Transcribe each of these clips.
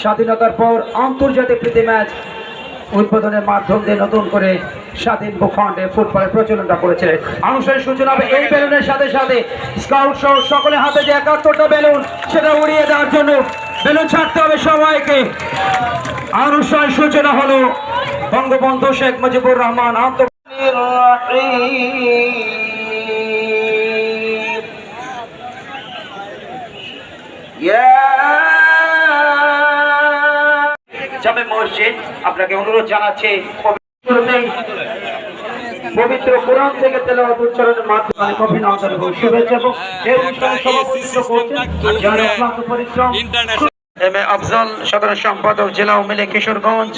স্বাধীনতার পর আন্তর্জাতিক প্রীতি ম্যাচ উদ্বোধনের মাধ্যম দিয়ে নতুন করে স্বাধীন ভূখণ্ডে ফুটবলের প্রচলনটা করেছে। আনুষ্ঠানিক সূচনা হবে এই বেলুনের সাথে সাথে। স্কাউট সহ সকলে হাতে যে একাত্তরটা বেলুন সেটা উড়িয়ে দেওয়ার জন্য বেলুন ছাড়তে হবে সবাইকে। আনুষ্ঠানিক সূচনা হলো বঙ্গবন্ধু শেখ মুজিবুর রহমান আন্তর্জাতিক জামে মসজিদ আপনাকে অনুরোধ জানাচ্ছি পবিত্র কোরআন থেকে তেলাওয়াত উচ্চারণের মাধ্যমে কফিন অন্তর্ভুক্ত শুভেচ্ছা এবং এই অনুষ্ঠানে সভাপতিত্ব করছেন যারা অক্লান্ত পরিশ্রম। এম এ আফজল, সাধারণ সম্পাদক, জেলা উমিলে কিশোরগঞ্জ।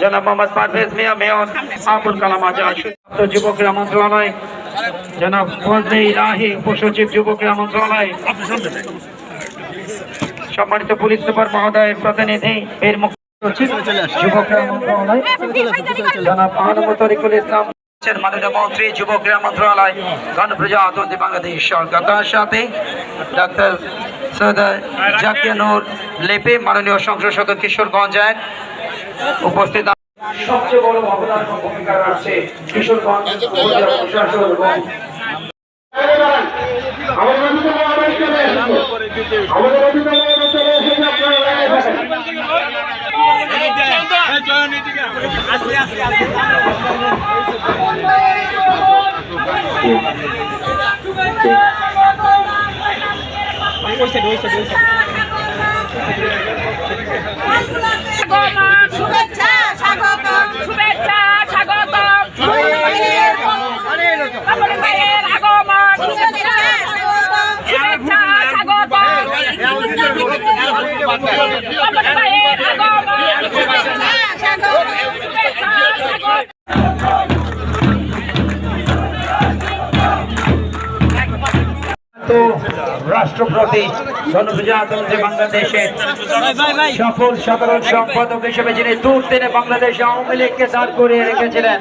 জনাব মোহাম্মদ পারভেজ মিয়া, মেয়র আবুল কালাম আজাদ যুব ক্রীড়া মন্ত্রণালয়। জনাব ফজলে ইলাহি, উপসচিব যুব ক্রীড়া মন্ত্রণালয়। সম্মানিত পুলিশ সুপার মহোদয়ের প্রতিনিধি, বীর মুখ্য সচিব যুব মন্ত্রণালয়। জনাব আহমদ তরিকুল ইসলাম আছেন মাননীয় মন্ত্রী যুব ক্রীড়া মন্ত্রণালয় গণপ্রজাতন্ত্রী বাংলাদেশ সরকার। তার সাথে ডাক্তার সৈয়দ জাকিয়া লেপে মাননীয় সংসদ সদস্য কিশোরগঞ্জ এক উপস্থিত সবচেয়ে বড় অবদান ভূমিকা রাখছে কিশোরগঞ্জ প্রশাসন এবং আমাদের আমাদের শুভেচ্ছা স্বাগতম শুভেচ্ছা স্বাগতম আগমন শুভেচ্ছা শুভেচ্ছা স্বাগতম তো রাষ্ট্রপতি গণপ্রজাতন্ত্রী বাংলাদেশের সফল সাধারণ সম্পাদক হিসেবে যিনি দূর দিনে বাংলাদেশ আওয়ামী লীগকে দাঁড় করিয়ে রেখেছিলেন।